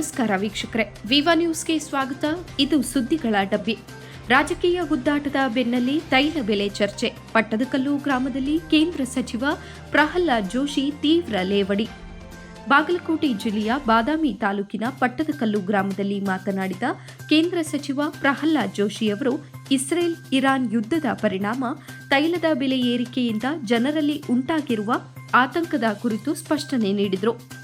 ನಮಸ್ಕಾರ ವೀಕ್ಷಕರೇ. ವಿವಾ ನ್ಯೂಸ್ಗೆ ಸ್ವಾಗತ. ಇದು ಸುದ್ದಿಗಳ ಡಬ್ಬಿ. ರಾಜಕೀಯ ಗುದ್ದಾಟದ ಬೆನ್ನಲ್ಲಿ ತೈಲ ಬೆಲೆ ಚರ್ಚೆ. ಪಟ್ಟದಕಲ್ಲು ಗ್ರಾಮದಲ್ಲಿ ಕೇಂದ್ರ ಸಚಿವ ಪ್ರಹ್ಲಾದ್ ಜೋಶಿ ತೀವ್ರ ಲೇವಡಿ. ಬಾಗಲಕೋಟೆ ಜಿಲ್ಲೆಯ ಬಾದಾಮಿ ತಾಲೂಕಿನ ಪಟ್ಟದಕಲ್ಲು ಗ್ರಾಮದಲ್ಲಿ ಮಾತನಾಡಿದ ಕೇಂದ್ರ ಸಚಿವ ಪ್ರಹ್ಲಾದ್ ಜೋಶಿಯವರು ಇಸ್ರೇಲ್ ಇರಾನ್ ಯುದ್ಧದ ಪರಿಣಾಮ ತೈಲದ ಬೆಲೆ ಏರಿಕೆಯಿಂದ ಜನರಲ್ಲಿ ಉಂಟಾಗಿರುವ ಆತಂಕದ ಕುರಿತು ಸ್ಪಷ್ಟನೆ ನೀಡಿದರು.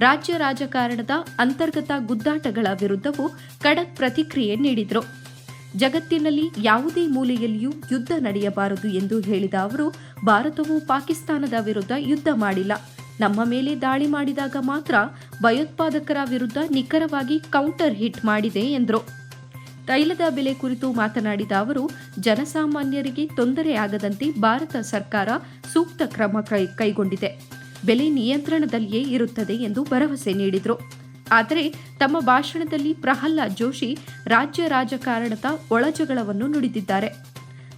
ರಾಜ್ಯ ರಾಜಕಾರಣದ ಅಂತರ್ಗತ ಗುದ್ದಾಟಗಳ ವಿರುದ್ಧವೂ ಖಡಕ್ ಪ್ರತಿಕ್ರಿಯೆ ನೀಡಿದರು. ಜಗತ್ತಿನಲ್ಲಿ ಯಾವುದೇ ಮೂಲೆಯಲ್ಲಿಯೂ ಯುದ್ಧ ನಡೆಯಬಾರದು ಎಂದು ಹೇಳಿದ ಅವರು, ಭಾರತವು ಪಾಕಿಸ್ತಾನದ ವಿರುದ್ಧ ಯುದ್ಧ ಮಾಡಿಲ್ಲ. ನಮ್ಮ ಮೇಲೆ ದಾಳಿ ಮಾಡಿದಾಗ ಮಾತ್ರ ಭಯೋತ್ಪಾದಕರ ವಿರುದ್ಧ ನಿಖರವಾಗಿ ಕೌಂಟರ್ ಹಿಟ್ ಮಾಡಿದೆ ಎಂದರು. ತೈಲದ ಬೆಲೆ ಕುರಿತು ಮಾತನಾಡಿದ ಅವರು, ಜನಸಾಮಾನ್ಯರಿಗೆ ತೊಂದರೆಯಾಗದಂತೆ ಭಾರತ ಸರ್ಕಾರ ಸೂಕ್ತ ಕ್ರಮ ಕೈಗೊಂಡಿದೆ. ಬೆಲೆ ನಿಯಂತ್ರಣದಲ್ಲಿಯೇ ಇರುತ್ತದೆ ಎಂದು ಭರವಸೆ ನೀಡಿದರು. ಆದರೆ ತಮ್ಮ ಭಾಷಣದಲ್ಲಿ ಪ್ರಹ್ಲಾದ್ ಜೋಶಿ ರಾಜ್ಯ ರಾಜಕಾರಣದ ಒಳಜಗಳವನ್ನು ನುಡಿದಿದ್ದಾರೆ.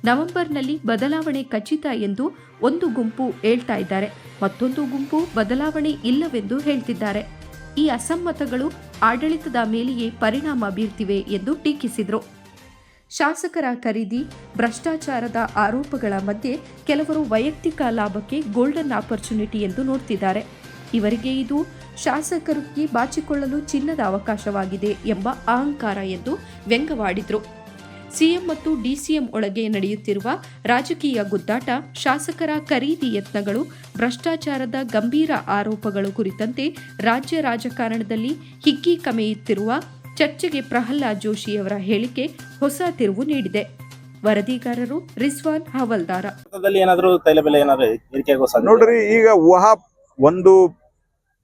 ನವೆಂಬರ್ನಲ್ಲಿ ಬದಲಾವಣೆ ಖಚಿತ ಎಂದು ಒಂದು ಗುಂಪು ಹೇಳ್ತಾ ಇದ್ದಾರೆ. ಮತ್ತೊಂದು ಗುಂಪು ಬದಲಾವಣೆ ಇಲ್ಲವೆಂದು ಹೇಳ್ತಿದ್ದಾರೆ. ಈ ಅಸಮ್ಮತಗಳು ಆಡಳಿತದ ಮೇಲೆಯೇ ಪರಿಣಾಮ ಬೀರ್ತಿವೆ ಎಂದು ಟೀಕಿಸಿದರು. ಶಾಸಕರ ಖರೀದಿ, ಭ್ರಷ್ಟಾಚಾರದ ಆರೋಪಗಳ ಮಧ್ಯೆ ಕೆಲವರು ವೈಯಕ್ತಿಕ ಲಾಭಕ್ಕೆ ಗೋಲ್ಡನ್ ಆಪರ್ಚುನಿಟಿ ಎಂದು ನೋಡ್ತಿದ್ದಾರೆ. ಇವರಿಗೆ ಇದು ಶಾಸಕರಿಗೆ ಬಾಚಿಕೊಳ್ಳಲು ಚಿನ್ನದ ಅವಕಾಶವಾಗಿದೆ ಎಂಬ ಅಹಂಕಾರ ಎಂದು ವ್ಯಂಗ್ಯವಾಡಿದರು. ಸಿಎಂ ಮತ್ತು ಡಿಸಿಎಂ ಒಳಗೆ ನಡೆಯುತ್ತಿರುವ ರಾಜಕೀಯ ಗುದ್ದಾಟ, ಶಾಸಕರ ಖರೀದಿ ಯತ್ನಗಳು, ಭ್ರಷ್ಟಾಚಾರದ ಗಂಭೀರ ಆರೋಪಗಳು ಕುರಿತಂತೆ ರಾಜ್ಯ ರಾಜಕಾರಣದಲ್ಲಿ ಹಿಕ್ಕಿ ಕಮೆಯುತ್ತಿರುವ ಚರ್ಚೆಗೆ ಪ್ರಹ್ಲಾದ್ ಜೋಶಿಯವರ ಹೇಳಿಕೆ ಹೊಸ ತಿರುವು ನೀಡಿದೆ. ವರದಿಗಾರರು ರಿಜ್ವಾನ್ ಹವಲ್ದಾರ. ಏನಾದ್ರು ತೈಲ ಬೆಲೆ ಏನಾದ್ರು ನೋಡ್ರಿ ಈಗ ಊಹಾ ಒಂದು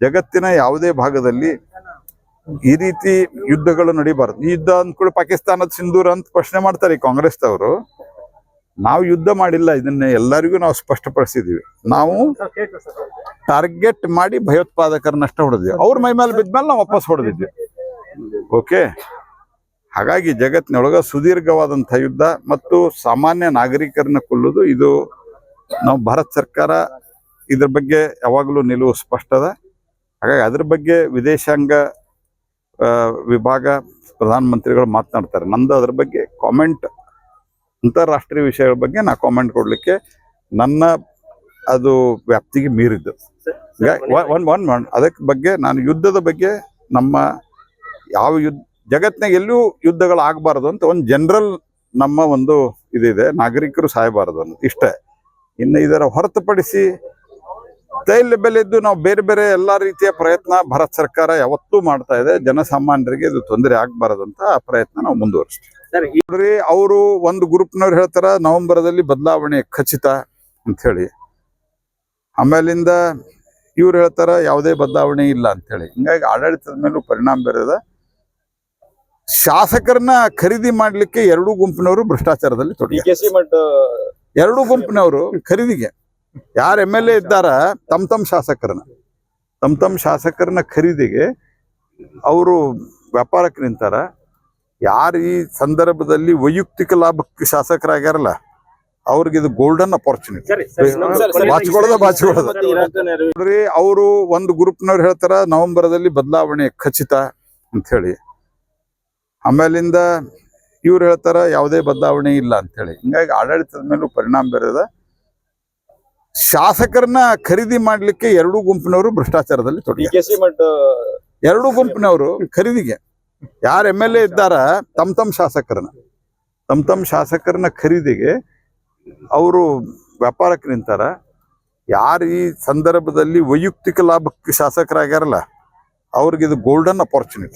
ಜಗತ್ತಿನ ಯಾವುದೇ ಭಾಗದಲ್ಲಿ ಈ ರೀತಿ ಯುದ್ಧಗಳು ನಡೀಬಾರದು. ಈ ಯುದ್ಧ ಅಂದ್ಕೊಳ್ಳಿ ಪಾಕಿಸ್ತಾನದ ಸಿಂಧೂರ್ ಅಂತ ಪ್ರಶ್ನೆ ಮಾಡ್ತಾರೆ ಈ ಕಾಂಗ್ರೆಸ್ದವರು ನಾವು ಯುದ್ಧ ಮಾಡಿಲ್ಲ ಇದನ್ನ ಎಲ್ಲರಿಗೂ ನಾವು ಸ್ಪಷ್ಟಪಡಿಸಿದೀವಿ. ನಾವು ಟಾರ್ಗೆಟ್ ಮಾಡಿ ಭಯೋತ್ಪಾದಕರನ್ನಷ್ಟ ಹೊಡೆದ್ವಿ. ಅವ್ರ ಮೈ ಮೇಲೆ ಬಿದ್ಮೇಲೆ ನಾವು ವಾಪಸ್ ಹೊಡೆದಿದ್ವಿ. ಓಕೆ? ಹಾಗಾಗಿ ಜಗತ್ತಿನೊಳಗೆ ಸುದೀರ್ಘವಾದಂಥ ಯುದ್ಧ ಮತ್ತು ಸಾಮಾನ್ಯ ನಾಗರಿಕರನ್ನ ಕೊಲ್ಲೋದು ಇದು ನಾವು ಭಾರತ ಸರ್ಕಾರ ಇದ್ರ ಬಗ್ಗೆ ಯಾವಾಗಲೂ ನಿಲುವು ಸ್ಪಷ್ಟದ. ಹಾಗಾಗಿ ಅದ್ರ ಬಗ್ಗೆ ವಿದೇಶಾಂಗ ವಿಭಾಗ ಪ್ರಧಾನಮಂತ್ರಿಗಳು ಮಾತನಾಡ್ತಾರೆ. ನಂದು ಅದ್ರ ಬಗ್ಗೆ ಕಾಮೆಂಟ್ ಅಂತಾರಾಷ್ಟ್ರೀಯ ವಿಷಯಗಳ ಬಗ್ಗೆ ನಾ ಕಾಮೆಂಟ್ ಕೊಡಲಿಕ್ಕೆ ನನ್ನ ಅದು ವ್ಯಾಪ್ತಿಗೆ ಮೀರಿದ್ದು. ಒನ್ ಒನ್ ಒನ್ ಅದಕ್ಕೆ ಬಗ್ಗೆ ನಾನು ಯುದ್ಧದ ಬಗ್ಗೆ ನಮ್ಮ ಯಾವ ಯುದ್ಧ ಜಗತ್ತಿನಾಗ ಎಲ್ಲೂ ಯುದ್ಧಗಳು ಆಗಬಾರ್ದು ಅಂತ ಒಂದು ಜನರಲ್ ನಮ್ಮ ಒಂದು ಇದಿದೆ ನಾಗರಿಕರು ಸಾಯಬಾರದು ಅಂತ ಇಷ್ಟೇ. ಇನ್ನು ಇದರ ಹೊರತುಪಡಿಸಿ ತೈಲ ಬೆಲೆದ್ದು ನಾವು ಬೇರೆ ಬೇರೆ ಎಲ್ಲಾ ರೀತಿಯ ಪ್ರಯತ್ನ ಭಾರತ ಸರ್ಕಾರ ಯಾವತ್ತೂ ಮಾಡ್ತಾ ಇದೆ ಜನಸಾಮಾನ್ಯರಿಗೆ ಇದು ತೊಂದರೆ ಆಗಬಾರದು ಅಂತ ಆ ಪ್ರಯತ್ನ ನಾವು ಮುಂದುವರಿಸ್ತೀವಿ. ನೋಡ್ರಿ ಅವರು ಒಂದು ಗ್ರೂಪ್ನವ್ರು ಹೇಳ್ತಾರ ನವೆಂಬರ್ದಲ್ಲಿ ಬದಲಾವಣೆ ಖಚಿತ ಅಂತ ಹೇಳಿ. ಆಮೇಲಿಂದ ಇವ್ರು ಹೇಳ್ತಾರ ಯಾವುದೇ ಬದಲಾವಣೆ ಇಲ್ಲ ಅಂತ ಹೇಳಿ. ಹಿಂಗಾಗಿ ಆಡಳಿತದ ಮೇಲೂ ಪರಿಣಾಮ ಬೀರದ. ಶಾಸಕರನ್ನ ಖರೀದಿ ಮಾಡ್ಲಿಕ್ಕೆ ಎರಡೂ ಗುಂಪಿನವರು ಭ್ರಷ್ಟಾಚಾರದಲ್ಲಿ ಡಿ ತೊಡಗಿ ಕೆ ಸಿ ಮಟ್ ಎರಡೂ ಗುಂಪಿನವರು ಖರೀದಿಗೆ. ಯಾರು ಎಂ ಎಲ್ ಎ ಇದ್ದಾರ ತಮ್ ತಮ್ ಶಾಸಕರನ್ನ. ತಮ್ ತಮ್ ಶಾಸಕರನ್ನ ಖರೀದಿಗೆ ಅವರು ವ್ಯಾಪಾರಕ್ಕೆ ನಿಂತಾರ. ಯಾರು ಈ ಸಂದರ್ಭದಲ್ಲಿ ವೈಯಕ್ತಿಕ ಲಾಭಕ್ಕೆ ಶಾಸಕರಾಗ್ಯಾರಲ್ಲ ಅವ್ರಿಗೆ ಇದು ಗೋಲ್ಡನ್ ಅಪರ್ಚುನಿಟಿ ಬಾಚಿಕೊಳ್ಳೋದ, ಬಾಚಿಕೊಳ್ಳೋದ. ಅವರು ಒಂದು ಗ್ರೂಪ್ನವ್ರು ಹೇಳ್ತಾರ ನವೆಂಬರ್ದಲ್ಲಿ ಬದಲಾವಣೆ ಖಚಿತ ಅಂತ ಹೇಳಿ ಆಮೇಲಿಂದ ಇವ್ರು ಹೇಳ್ತಾರ ಯಾವುದೇ ಬದಲಾವಣೆ ಇಲ್ಲ ಅಂತ ಹೇಳಿ ಹಿಂಗಾಗಿ ಆಡಳಿತದ ಮೇಲೂ ಪರಿಣಾಮ ಬೀರದ. ಶಾಸಕರನ್ನ ಖರೀದಿ ಮಾಡ್ಲಿಕ್ಕೆ ಎರಡೂ ಗುಂಪಿನವರು ಭ್ರಷ್ಟಾಚಾರದಲ್ಲಿ ಎರಡು ಎರಡೂ ಗುಂಪಿನವರು ಖರೀದಿಗೆ. ಯಾರು ಎಂ ಎಲ್ ಎ ಇದ್ದಾರ ತಮ್ ತಮ್ ಶಾಸಕರನ್ನ. ತಮ್ ತಮ್ ಶಾಸಕರನ್ನ ಖರೀದಿಗೆ ಅವರು ವ್ಯಾಪಾರಕ್ಕೆ ನಿಂತಾರ. ಯಾರು ಈ ಸಂದರ್ಭದಲ್ಲಿ ವೈಯಕ್ತಿಕ ಲಾಭಕ್ಕೆ ಶಾಸಕರಾಗ್ಯಾರಲ್ಲ ಅವ್ರಿಗೆ ಇದು ಗೋಲ್ಡನ್ ಅಪಾರ್ಚುನಿಟಿ